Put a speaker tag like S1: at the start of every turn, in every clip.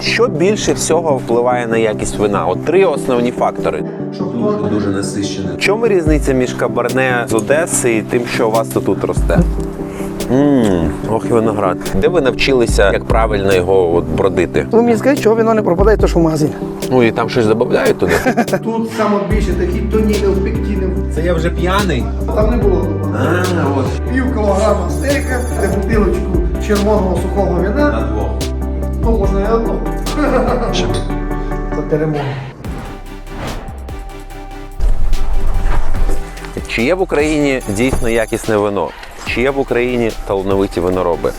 S1: Що більше всього впливає на якість вина? От три основні фактори.
S2: Дуже, дуже насищене.
S1: В чому різниця між кабарне з Одеси і тим, що у вас тут росте? Ммм, ох і виноград. Де ви навчилися, як правильно його от бродити?
S3: Ви мені скажіть, чого вино не пропадає, то що в магазині.
S1: Ну і там щось додають туди.
S3: Тут саме більше такі тонінів, пектінів.
S1: Це я вже п'яний.
S3: Там не було.
S1: А, от.
S3: Пів кілограма стейка, бутилочку червоного сухого вина.
S1: двох.
S3: Ну, можна і одну. Це перемога.
S1: Чи є в Україні дійсно якісне вино? Чи є в Україні талановиті винороби?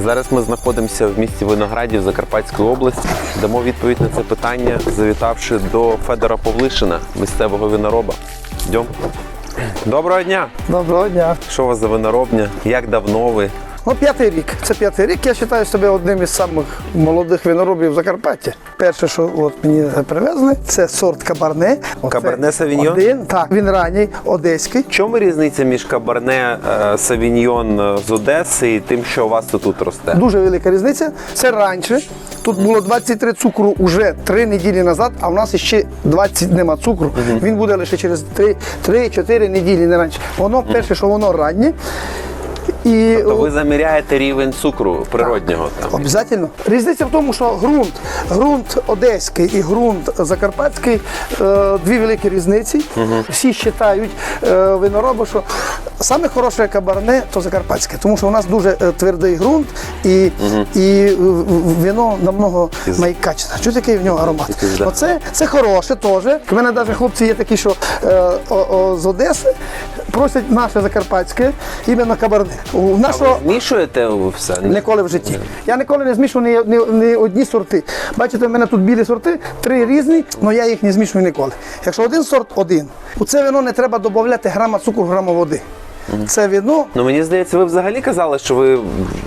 S1: Зараз ми знаходимося в місті Виноградів Закарпатської області. Дамо відповідь на це питання, завітавши до Федора Павлишина, місцевого винороба. Йдемо. Доброго дня!
S3: Доброго дня.
S1: Що у вас за виноробня? Як давно ви?
S3: Ну, п'ятий рік. Це п'ятий рік. Я вважаю себе одним із самих молодих виноробів Закарпаття. Перше, що от мені привезли, це сорт кабарне. Оце
S1: Кабарне Савіньйон?
S3: Один, так, він ранній, одеський.
S1: В чому різниця між кабарне е, Савіньйон е, з Одеси і тим, що у вас тут росте?
S3: Дуже велика різниця. Це раніше. Тут було 23 цукру вже 3 неділі назад, а в нас ще 20 нема цукру. Він буде лише через 3-4 неділі, не раніше. Воно перше, що воно раннє. І
S1: тобто ви заміряєте рівень цукру природнього там.
S3: Обязательно. Різниця в тому, що ґрунт, ґрунт одеський і ґрунт закарпатський е, дві великі різниці. Всі вважають е, винороби, що саме хороше кабарне то закарпатське, тому що у нас дуже е, твердий ґрунт і, і е, вино намного найкачене. Що таке в нього аромат? Оце це хороше теж. У мене навіть хлопці є такі, що е, о, о, з Одеси просять наше закарпатське іменно кабарне. У нашого
S1: Змішуєте ви все?
S3: Ніколи в житті. Я ніколи не змішую ні, ні, ні одні сорти. Бачите, в мене тут білі сорти, три різні, але я їх не змішую ніколи. Якщо один сорт один, у це вино не треба додати грама цукру, грама води. Це вино
S1: Ну мені здається, ви взагалі казали, що ви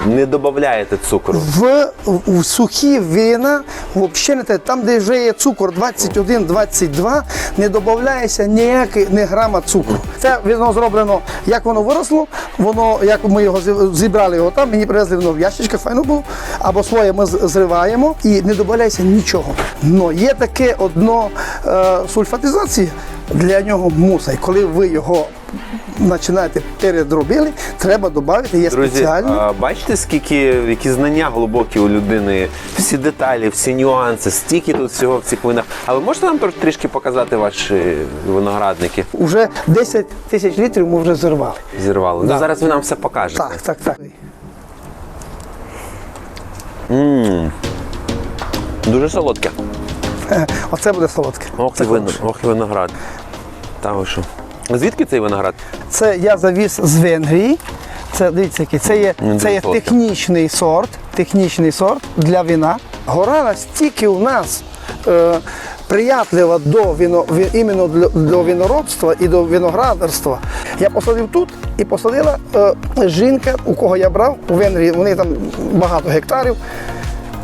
S1: не додаєте цукру.
S3: в, в сухі вина, взагалі не там, де вже є цукор 21-22, не додається ніякий не грама цукру. Це вино зроблено, як воно виросло, воно, як ми його зібрали його там, мені привезли воно в ящичках, файно було, або своє ми зриваємо і не додається нічого. Но є таке одно е, сульфатизація, для нього муса. І коли ви його починаєте передробили, треба додати, є
S1: Друзі,
S3: спеціально.
S1: а, бачите, скільки які знання глибокі у людини, всі деталі, всі нюанси, стільки тут всього в цих винах. А ви можете нам трішки показати ваші виноградники?
S3: Уже 10 тисяч літрів ми вже зірвали.
S1: Зірвали. Ну зараз ви нам все покажете.
S3: Так, так, так.
S1: Дуже солодке.
S3: Е, Оце буде солодке.
S1: Ох, і виноград. Та ви що? Звідки цей виноград?
S3: Це я завіз з Венгрії. Це дивіться, який. Це є, це є технічний сорт, технічний сорт для вина. Гора настільки у нас е, приятлива до віно, ві- іменно для- до виноробства і до виноградарства. Я посадив тут і посадила е, жінка, у кого я брав у Венгрії. Вони там багато гектарів.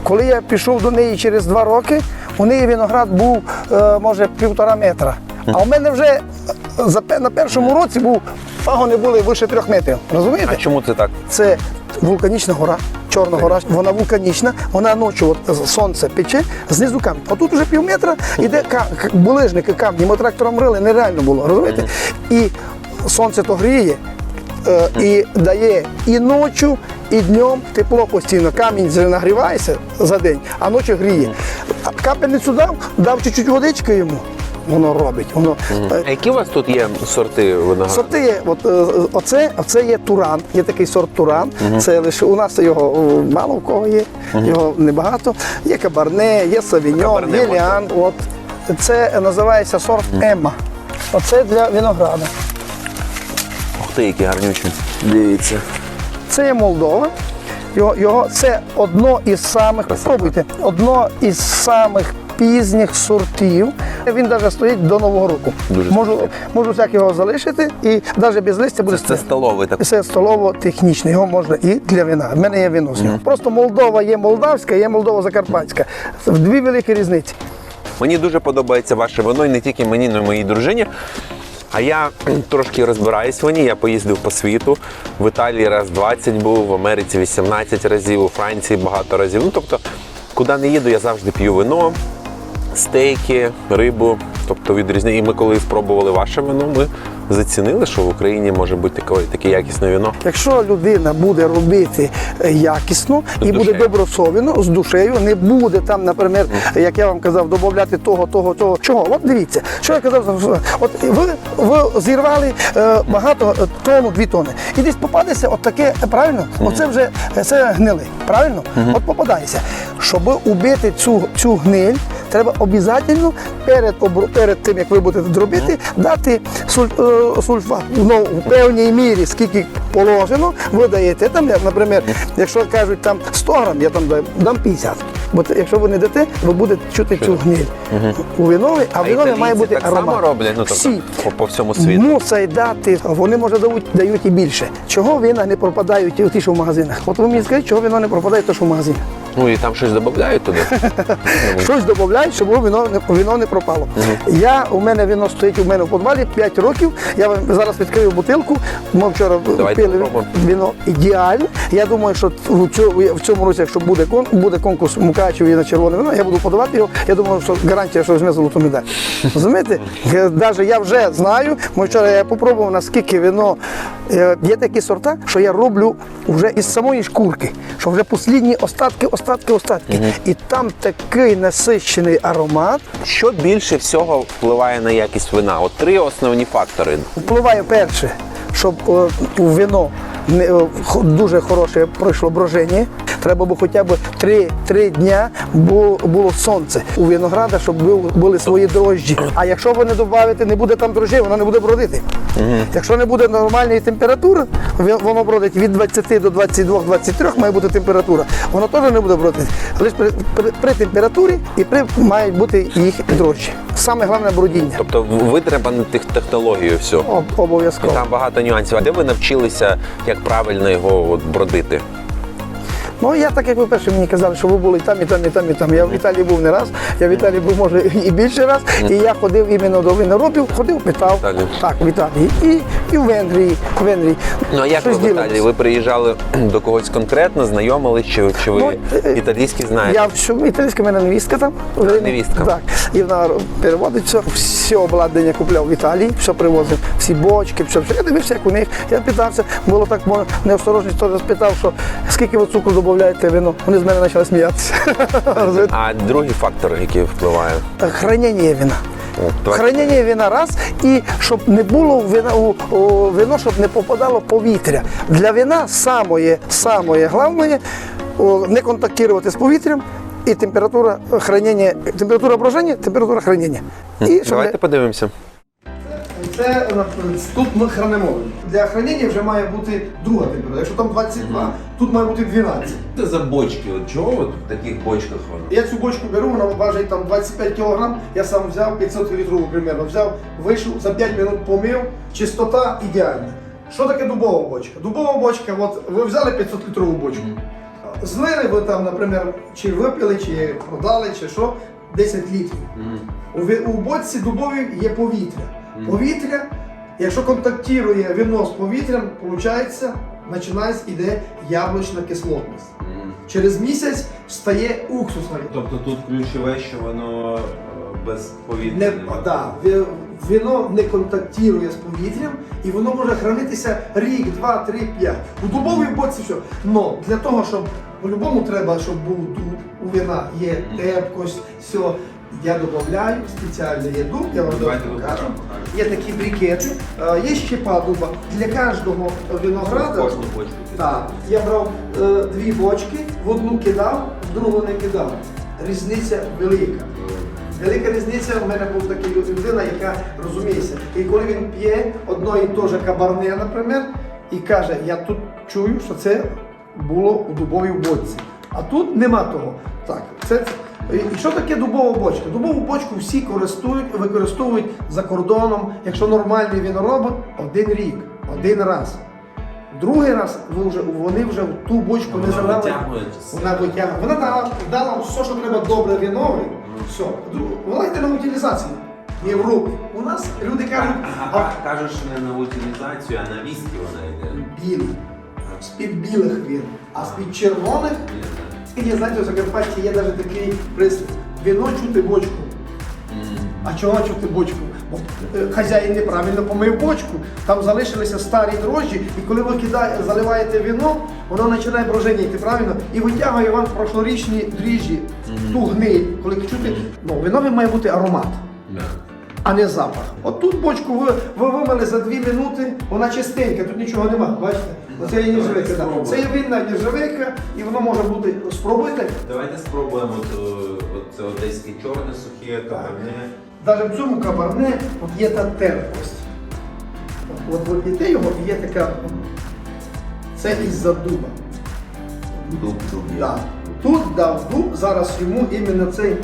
S3: Коли я пішов до неї через два роки, у неї виноград був, е, може, півтора метра. А у мене вже на першому році був пагони були вище трьох метрів. Розумієте?
S1: А чому це так?
S3: Це вулканічна гора, Чорна гора, вона вулканічна, вона ночі от, сонце пече, знизу камінь. А тут вже пів метра іде булижники камні, ми трактором рили, нереально було, розумієте? І сонце то гріє. е, І дає і ночі, і днем тепло постійно. Камінь нагрівається за день, а ночі гріє. Капельницю дав, дав чуть-чуть водички йому, воно робить. Воно, е,
S1: А які у вас тут є сорти винограду?
S3: Сорти є, от, е, оце, оце є туран, є такий сорт туран. Це лише у нас його мало в кого є, його небагато. Є кабарне, є савіньон,
S1: Кабарне
S3: є ліан. От. Це називається сорт Емма. Оце для винограду.
S1: Ух ти, які гарнючі. Дивіться.
S3: Це є Молдова. Його, його, це одно із самих, пробуйте, одно із самих пізніх сортів. Він навіть стоїть до Нового року.
S1: Дуже
S3: можу, можу так його залишити і навіть без листя буде
S1: Це
S3: стояти.
S1: столовий так.
S3: Це столово-технічне, його можна і для вина. В мене є вино з нього. Просто Молдова є молдавська, є Молдова Закарпатська. Дві великі різниці.
S1: Мені дуже подобається ваше вино, і не тільки мені, але й моїй дружині. А я трошки розбираюсь в. Я поїздив по світу. В Італії раз 20 був, в Америці 18 разів, у Франції багато разів. Ну тобто
S4: Куди не їду, я завжди п'ю вино, стейки, рибу. Тобто відрізняю. І ми коли спробували ваше вино, ми зацінили, що в Україні може бути таке, таке якісне вино.
S3: Якщо людина буде робити е, якісно і буде
S4: душею.
S3: добросовіно, з душею, не буде там, наприклад, як я вам казав, додати того, того, того. Чого? От дивіться, що я казав, от ви, ви зірвали е, багато е, тонну, дві тони. І десь попадеться от таке, правильно? Оце вже це гнили, правильно? От попадається. Щоб убити цю, цю гниль, треба обов'язково перед, перед тим, як ви будете дробити, дати е, сульфат. Ну, в певній мірі, скільки положено, ви даєте там, наприклад, якщо кажуть там 100 грам, я там дам, дам 50. Бо якщо ви не дасте, ви будете чути цю гниль у винові, а в винові має бути
S4: так
S3: аромат.
S4: само роблять, ну, тобто,
S3: Всі.
S4: по, по всьому світу.
S3: Мусить дати, вони може дають, дають і більше. Чого вина не пропадають ті, ті, що в магазинах? От ви мені скажіть, чого вино не пропадає, то що в магазинах?
S4: Ну і там щось додають туди.
S3: Щось додають, щоб вино не вино не пропало. Я у мене вино стоїть у мене в підвалі 5 років. Я вам зараз відкрию бутилку. Ми вчора
S4: Давайте
S3: пили
S4: попробуємо.
S3: вино ідеальне. Я думаю, що в цьому, році, якщо буде кон буде конкурс Мукачев і на червоне вино, я буду подавати його. Я думаю, що гарантія, що візьме золоту медаль. Розумієте? Навіть я вже знаю. Ми вчора я попробував наскільки вино е, є такі сорта, що я роблю вже із самої шкурки, що вже послідні остатки, остатки, остатки. І там такий насичений аромат.
S4: Що більше всього впливає на якість вина? От три основні фактори.
S3: Впливає перше, щоб о, у вино е, дуже хороше пройшло броження. Треба було хоча б 3, 3 дня було, було сонце у винограда, щоб були, свої дрожджі. А якщо ви не додаєте, не буде там дрожжей, воно не буде бродити. Якщо не буде нормальної температури, воно бродить від 20 до 22-23 має бути температура. Воно теж не буде бродити. Лише при, при, при температурі і при мають бути їх дрожжі. Саме головне брудіння.
S4: Тобто витримана тех- технологію всю.
S3: Об- Обов'язково.
S4: Там багато нюансів. А де ви навчилися, як правильно його от бродити?
S3: Ну я так як ви перше мені казали, що ви були і там, і там, і там, і там. Я в Італії був не раз, я в Італії був може і більше раз. І я ходив іменно до виноробів, ходив, питав.
S4: Італію.
S3: Так, в Італії. І, і в Венгрії. В Венгрії.
S4: Ну а як ви в. Італії? Ви приїжджали до когось конкретно, знайомились, чи, чи ви
S3: Ну, е,
S4: італійський знаєте?
S3: Я всю італійська в мене невістка там.
S4: невістка.
S3: Так. І вона переводить все. Обладнання купляв в Італії, все привозив, всі бочки, все, все. Я дивився, як у них. Я питався, було так неосторожність, теж спитав, що скільки ви цукру додаєте вино. Вони з мене почали сміятися.
S4: А другий фактор, який впливає?
S3: Хранення вина. Хранення вина раз, і щоб не було вина, у, у вино, щоб не попадало повітря. Для вина самое, самое головне не контактувати з повітрям і температура хранення, температура броження, температура хранення. І
S4: Давайте
S3: не-
S4: подивимося.
S3: Це тут ми хранимо. Для хранення вже має бути друга температура. Якщо там 22, тут має бути 12.
S1: Це за бочки. От чого от в таких бочках воно?
S3: Я цю бочку беру, вона важить там 25 кг. Я сам взяв 500 літрову примерно. Взяв, вийшов, за 5 минут помив, чистота ідеальна. Що таке дубова бочка? Дубова бочка, от ви взяли 500 літрову бочку. Злили ви там, наприклад, чи випили, чи продали, чи що, 10 літрів. У, ви- у бочці дубовій є повітря. Повітря, якщо контактує вино з повітрям, виходить, починається іде яблучна кислотність. Через місяць стає уксусна.
S1: Тобто тут ключове, що воно е, без повітря.
S3: Не, да, вино не контактує з повітрям і воно може хранитися рік, два, три, п'ять. У дубовій боці все. Но для того, щоб по-любому треба, щоб був дуб, у вина є терпкость, все. Я додаю спеціально є дуб, я вам
S1: Давайте
S3: покажу. Є такі брикети, е, є щепа дуба. Для кожного винограда. Так, я брав е, дві бочки, в одну кидав, в другу не кидав. Різниця велика. Велика різниця, у мене був такий людина, яка розуміється. І коли він п'є одно і те же кабарне, наприклад, і каже, я тут чую, що це було у дубовій бочці. А тут нема того. Так, це. І що таке дубова бочка? Дубову бочку всі користують, використовують за кордоном, якщо нормальний виноробот, один рік, один раз. Другий раз ви вже, вони вже в ту бочку не
S1: Вона
S3: залили.
S1: витягує
S3: Вона витягує. Вона дала, дала все, що треба добре вінове. Все. Вона йде на утилізацію. В Європі. У нас люди кажуть, а
S1: кажуть, що не на утилізацію, а на віскі вона йде.
S3: білий. З-під білих він. А з-під червоних Є, знаєте, у Закарпатті є навіть такий прислів. Віно чути бочку. А чого чути бочку? Бо е, хазяїн неправильно помив бочку, там залишилися старі дрожжі, і коли ви кидаєте, заливаєте віно, воно починає броженіти, правильно? І витягує вам прошлорічні дріжджі, ту гниль, коли чути, ну, винові має бути аромат. А не запах. От тут бочку ви, ви вимили за дві минути, вона чистенька, тут нічого немає, бачите? Оце є нержавейка. да. Це є винна нержавейка, і воно може бути спробуйте.
S1: Давайте спробуємо от, от це одеське чорне, сухе, каберне.
S3: Навіть в цьому кабарне от є та терпкость. От, от ви п'єте його і є така. Це із-за дуба.
S1: Дуб, дуб.
S3: Да. Тут дав дуб, зараз йому іменно цей.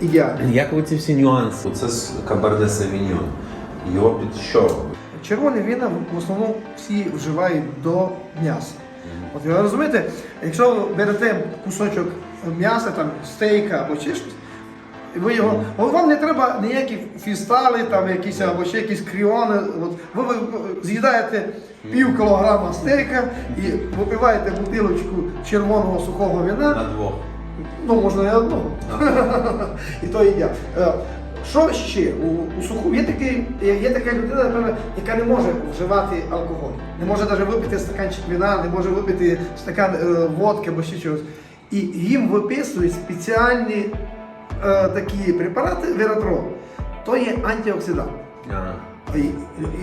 S3: Ідеально.
S1: Як ви ці всі нюанси? Це з каберне савіньон. Його під що?
S3: Червоні вина в основному всі вживають до м'яса. От ви розумієте, якщо ви берете кусочок м'яса, там стейка або ще щось, ви його, от вам не треба ніякі фістали, там якісь або ще якісь кріони. От ви, ви з'їдаєте пів кілограма стейка і випиваєте бутилочку червоного сухого вина.
S1: На двох.
S3: Ну, можна і одного. і то їдять. Е, Що ще? У, у суху є, такий, є є така людина, напевно, яка не може вживати алкоголь. Не може навіть випити стаканчик вина, не може випити стакан е, водки або ще чогось. І їм виписують спеціальні е, такі препарати вератрол. То є антиоксидант.
S1: Ага.
S3: І,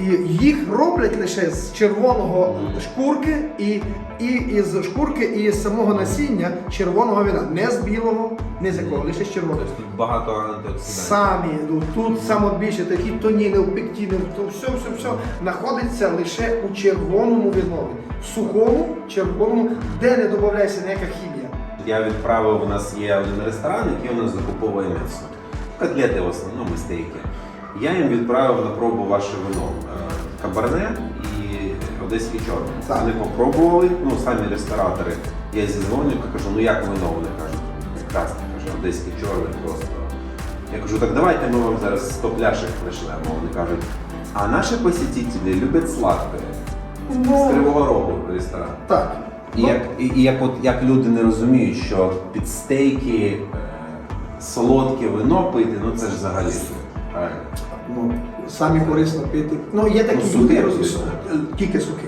S3: і їх роблять лише з червоного шкурки і, і із шкурки і з самого насіння червоного вина. Не з білого, не з якого, лише з червоного.
S1: Тобто тут багато антиоксидантів.
S3: Самі ну, тут саме більше такі тонінів, пектінів, то все, все, все знаходиться лише у червоному винові, сухому червоному, де не додається ніяка хімія.
S1: Я відправив, у нас є один ресторан, який у нас закуповує м'ясо. Котлети в основному стейки. Я їм відправив на пробу ваше вино е, кабарне і одеське чорне.
S3: Так.
S1: Вони попробували, ну самі ресторатори. Я зізвоню, кажу, ну як вино? Вони кажуть, прекрасно, каже, одеське чорне просто. Я кажу, так давайте ми вам зараз 100 пляшек пришлемо. Вони кажуть, а наші посетителі люблять сладке. З Кривого Рогу ресторан.
S3: так.
S1: І як, і, і як, от, як люди не розуміють, що під стейки е, солодке вино пити, ну це ж взагалі правильно.
S3: Ну, самі корисно пити. Ну, є такі
S1: Ну,
S3: люди,
S1: сухе
S3: тільки сухі.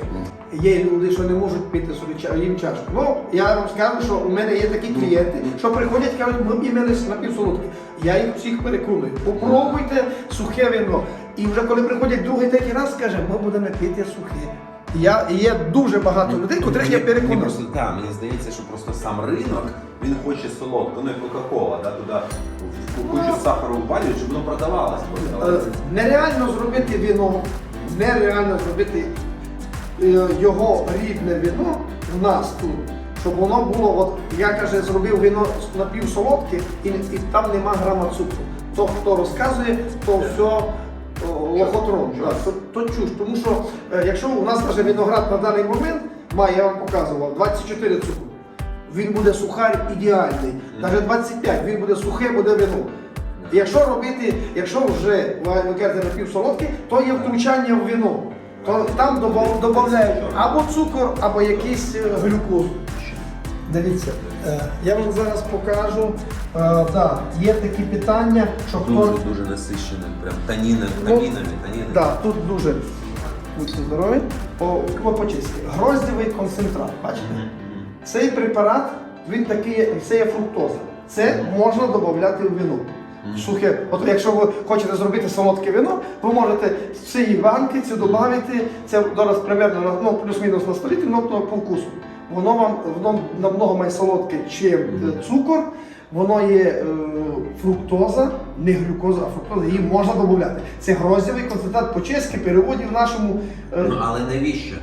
S3: Є люди, що не можуть пити собі їм чашку. Ну, я вам скажу, що у мене є такі клієнти, що приходять і кажуть, ми імели напівсолодке. Я їх всіх переконую. Попробуйте сухе вино. І вже коли приходять другий третій раз, каже, ми будемо пити сухе. Я, є дуже багато людей, котрих я
S1: Мені
S3: переконую.
S1: просто так, мені здається, що просто сам ринок він хоче солодко, ну як Кока-Кола, да, туди в кучу сахару впалюють, щоб воно продавалось.
S3: Е, Нереально зробити віно, нереально зробити е, його рідне віно в нас тут, щоб воно було, от я каже, зробив віно напівсолодке і, і там нема грама цукру. То, хто розказує, то все лохотрон. Так, то, то чуш. Тому що е, якщо у нас навіть виноград на даний момент має, я вам показував, 24 цукру. Він буде сухар ідеальний. Навіть 25, він буде сухе, буде вино. Якщо робити, якщо вже ви кажете напівсолодке, то є втручання в вино. То там додають або цукор, або якийсь е, глюкозу. Дивіться, я вам зараз покажу. Е, да, є такі питання, що хто.
S1: Дуже дуже прям таніни,
S3: Ну,
S1: тамінами, таніни.
S3: Да, тут дуже будьте здорові. По, по почистки. Гроздєвий концентрат. Бачите? Цей препарат, він такий, це є фруктоза. Це можна додати в вино. Сухе. От якщо ви хочете зробити солодке вино, ви можете з цієї банки це додати, це зараз примерно ну, плюс-мінус на столітрі, ну, по вкусу. Воно вам воно намного має солодке, чим е, цукор. Воно є е, фруктоза, не глюкоза, а фруктоза, її можна додати. Це гроздєвий концентрат по чеськи, переводі в нашому. е,
S1: Ну але навіщо?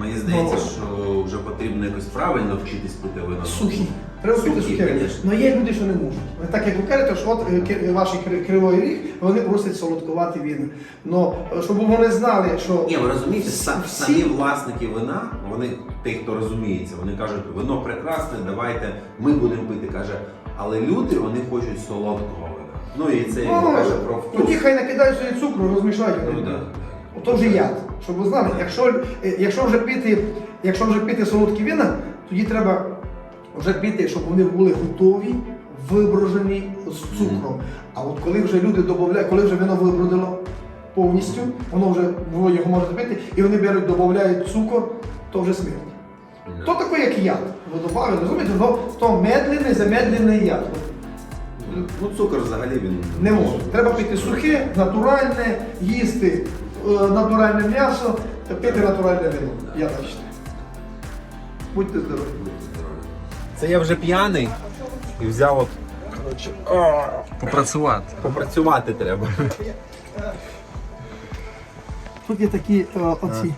S1: Мені здається,
S3: Ну.
S1: що вже потрібно якось правильно вчитись пити вино.
S3: Сухі. Треба пити
S1: Сухі,
S3: сухе.
S1: конечно.
S3: Ну є люди, що не можуть. Так як ви кажете, що от е, ки- ваш кри- кривий ріг, вони просять солодкувати віно. Ну, е, щоб вони знали, що
S1: Ні, ви розумієте, са-
S3: Всі-
S1: самі власники вина, вони, ті, хто розуміється, вони кажуть, вино прекрасне, давайте ми будемо пити. Каже, але люди вони хочуть солодкого вина. Ну і це
S3: Ну,
S1: каже про вкус.
S3: тоді хай накидають собі цукру, розмішають.
S1: Ну, да.
S3: То вже яд. Щоб ви знали, якщо, е, якщо вже пити, якщо вже пити солодкі вина, тоді треба вже пити, щоб вони були готові, виброжені з цукром. А от коли вже люди додають, коли вже вино вибродило повністю, воно вже ви його можете пити, і вони беруть, додають цукор, то вже смерть. То таке, як яд. Ви добавили, розумієте, но то медленний, замедлений яд.
S1: Ну, цукор взагалі він
S3: Не можна. Треба пити сухе, натуральне, їсти натуральне м'ясо, та пити натуральне вино. Я так вважаю. Будьте здорові.
S1: Це я вже п'яний і взяв от
S4: Попрацювати.
S1: попрацювати треба.
S3: Тут є такі е, оці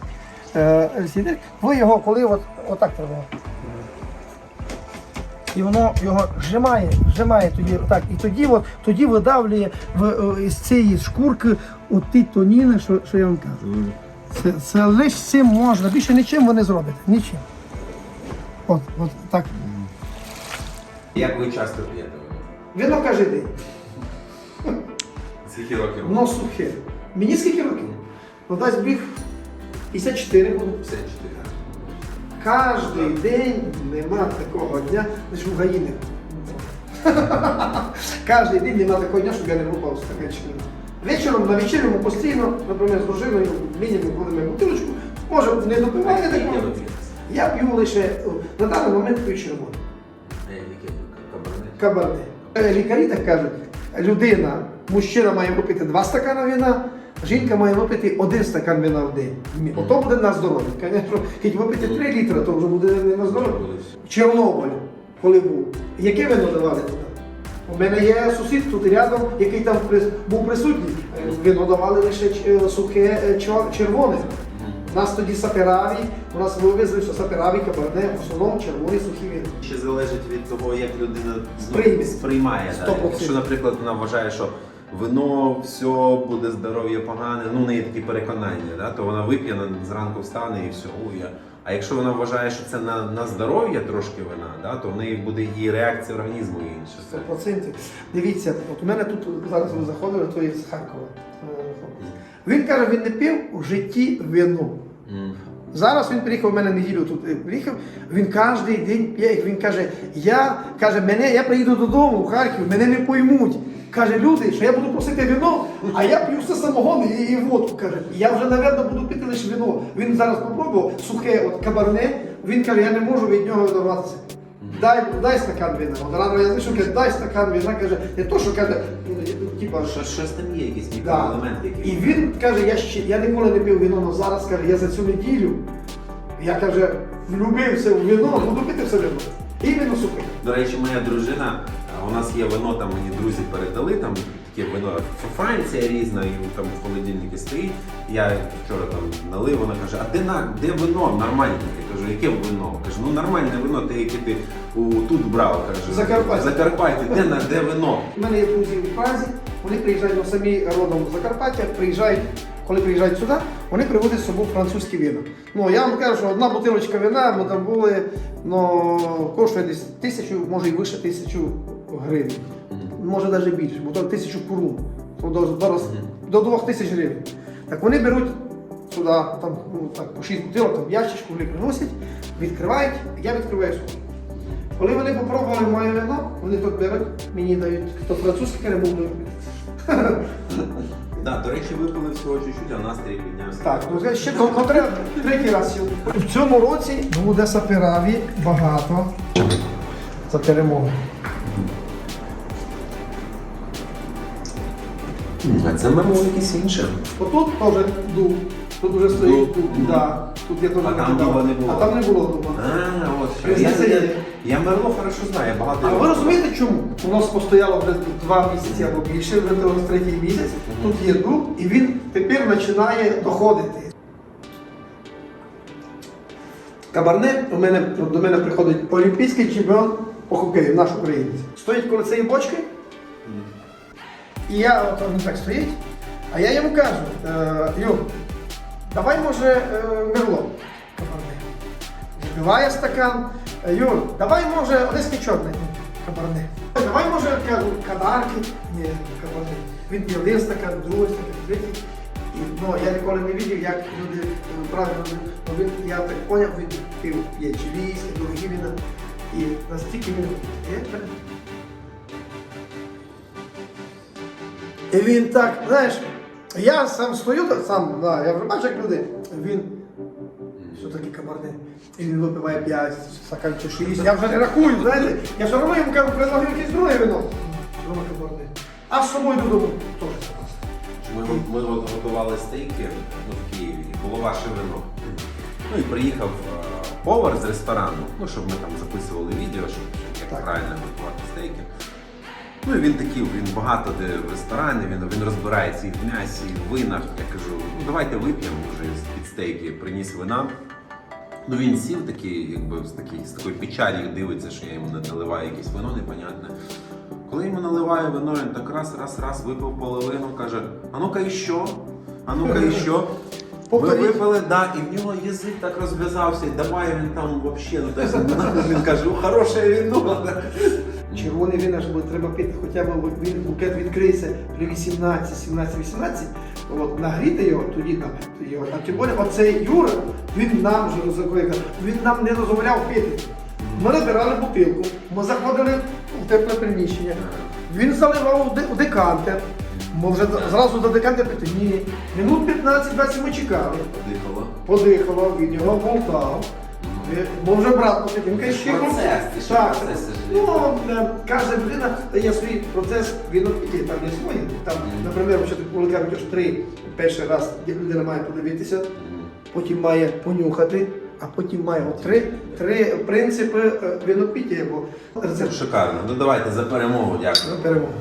S3: е, сідри. Ви його коли от, отак треба. І воно його зжимає, зжимає тоді так. І тоді, от, тоді видавлює в, е, із цієї шкурки от ті тоніни, що, що я вам кажу. Це, це лише цим можна, більше нічим ви не зробите. Нічим. От, от так.
S1: Як ви часто п'єте? вино?
S3: Каже день.
S1: Скільки років?
S3: Воно сухе. Мені скільки років? Ну, дасть біг 54 буде.
S1: 54.
S3: Кожний день нема такого дня, лише в гаї не Кожний день нема такого дня, щоб я не випав стаканчик вина. Вечором на вечерю ми постійно, наприклад, з дружиною, мінімум будемо бутилочку. Може, не допивати такого. Я п'ю лише на даний момент п'ю червоне.
S1: Е?
S3: Кабарне. Е, Лікарі так кажуть, людина, мужчина має випити два стакани вина, жінка має випити один стакан вина в день. Ото буде на здоров'я. Звісно, як випити три літри, то вже буде не на здоров'я. Чорнобиль, коли був. Яке вино давали туди? У мене є сусід тут рядом, який там був присутній. Вино давали лише е, сухе е, червоне. У нас тоді сапераві, у нас вивезли, що сапераві, кабарне, в основному червоні сухі вина.
S1: Ще залежить від того, як людина
S3: Сприйме.
S1: сприймає.
S3: Сто
S1: Да.
S3: процентів.
S1: Якщо, наприклад, вона вважає, що вино, все, буде здоров'я погане, ну, в неї такі переконання, да? то вона вип'є зранку встане і все. Ой, я. А якщо вона вважає, що це на, на здоров'я трошки вина, да? то в неї буде і реакція організму інша.
S3: Сто процентів. Дивіться, от у мене тут зараз ви заходили, то є з Харкова. Він каже, він не пив у житті вино. Зараз він приїхав у мене неділю тут е, приїхав. Він кожен день п'є. Він каже, я каже, мене, я приїду додому в Харків, мене не поймуть. Каже, люди, що я буду просити вино, а я п'ю все самогон і, і водку. Каже, я вже, напевно, буду пити лише вино. Він зараз попробував сухе от кабарне. Він каже, я не можу від нього відорватися. Дай, дай стакан вина. От рано я знайшов, каже, дай стакан вина. Каже, не то, що каже, типа,
S1: Що, щось там є, якийсь
S3: Да.
S1: мікроелемент.
S3: І він каже, я ще я ніколи не пив вино, але зараз каже, я за цю неділю, я каже, влюбився в вино, буду пити все вино. Іменно сухе.
S1: До речі, моя дружина, у нас є вино, там мені друзі передали, там таке вино Франція різна, і там в холодильнику стоїть. Я вчора там налив, вона каже, а де на де вино нормальне? Я кажу, яке вино? Каже, ну нормальне вино, те, яке ти у, тут брав. Каже,
S3: Закарпаття.
S1: Закарпаття, де на де вино?
S3: У мене є друзі в Празі, вони приїжджають ну, самі родом з Закарпаття, приїжджають, коли приїжджають сюди, вони приводять з собою французькі вина. Ну я вам кажу, що одна бутилочка вина, ми там були, ну, коштує десь тисячу, може і вище тисячу гривень. Може навіть більше, бо то тисячу курун. То до, до, до двох тисяч гривень. Так вони беруть сюди там, ну, так, по шість бутилок, там ящичку вони приносять, відкривають, я відкриваю свою. Коли вони попробували моє вино, вони тут беруть, мені дають, хто французьке каже, буду робити.
S1: Да, до речі, випили всього чуть-чуть, а настрій піднявся.
S3: Так, ну ще третій раз сьогодні. В цьому році буде сапераві багато за перемогу.
S1: А це мабуть якесь інше.
S3: Отут теж дуб, тут вже стоїть да. тут є теж
S1: А там дуба не було?
S3: А там не було дуба.
S1: А, от що.
S3: Різниця
S1: Я, я,
S3: є.
S1: я Мерло хорошо знаю, багато.
S3: А ви розумієте чому? У нас постояло вже два місяці або більше, вже то третій місяць. Тут є дуб, і він тепер починає доходити. Кабарне у мене до мене приходить олімпійський чемпіон по хокею, наш українець. Стоїть коло цієї бочки, і я от він так стоїть, а я йому кажу, Юр, давай може е, мерло. Випиває стакан. «Е, Юр, давай може одеський чорний кабарне. Давай може кажу, кадарки. Ні, кабарне. Він один стакан, другий стакан, третій. І, ну, я ніколи не бачив, як люди правильно, ну, він, я так поняв, він пив п'є чилійське, дорогі вина. І настільки він І він так, знаєш, я сам стою, сам, да, я вже бачу, як люди. Він таке кабарне? І він випиває 5 стакан чи 6. Я вже не рахую, знаєте. Я все одно йому кажу, предлагаю якесь друге вино. Що кабарне? А з собою додому теж.
S1: Ми, ми от готували стейки ну, в Києві, і було ваше вино. Ну і приїхав е, повар з ресторану, ну, щоб ми там записували відео, щоб як правильно готувати стейки. Ну і він такий, він багато де в ресторані, він, він розбирається і в м'ясі, і в винах. Я кажу, ну давайте вип'ємо вже під стейки, приніс вина. Ну він сів такий, якби з такий, з такою печалью дивиться, що я йому не наливаю якесь вино непонятне. Коли йому наливаю вино, він так раз, раз, раз випив половину, каже: а ну-ка і що? А ну-ка і що? Ми випили, да, і в нього язик так розв'язався, і давай він там взагалі, ну, він каже, хороше вино.
S3: Червоний вина ж треба пити, хоча б він букет відкриється при 18, 17, 18, от нагріти його, тоді там його. А тим більше оцей Юра, він нам вже розуміє, він нам не дозволяв пити. Ми набирали бутилку, ми заходили в тепле приміщення. Він заливав у декантер. Ми вже зразу до декантера пити. Ні. Минут 15-20 ми чекали.
S1: Дихало.
S3: Подихало, від нього болтав. Бо вже брат потім він каже, ще
S1: Процес, ти
S3: так. Ну, е, кожна людина дає свій процес вінопіті, там є своє. Там, наприклад, що коли кажуть, що три перший раз людина має подивитися, потім має понюхати, а потім має три, три принципи е, вінопіття, бо
S1: Це шикарно. Ну давайте за перемогу, дякую.
S3: на перемогу.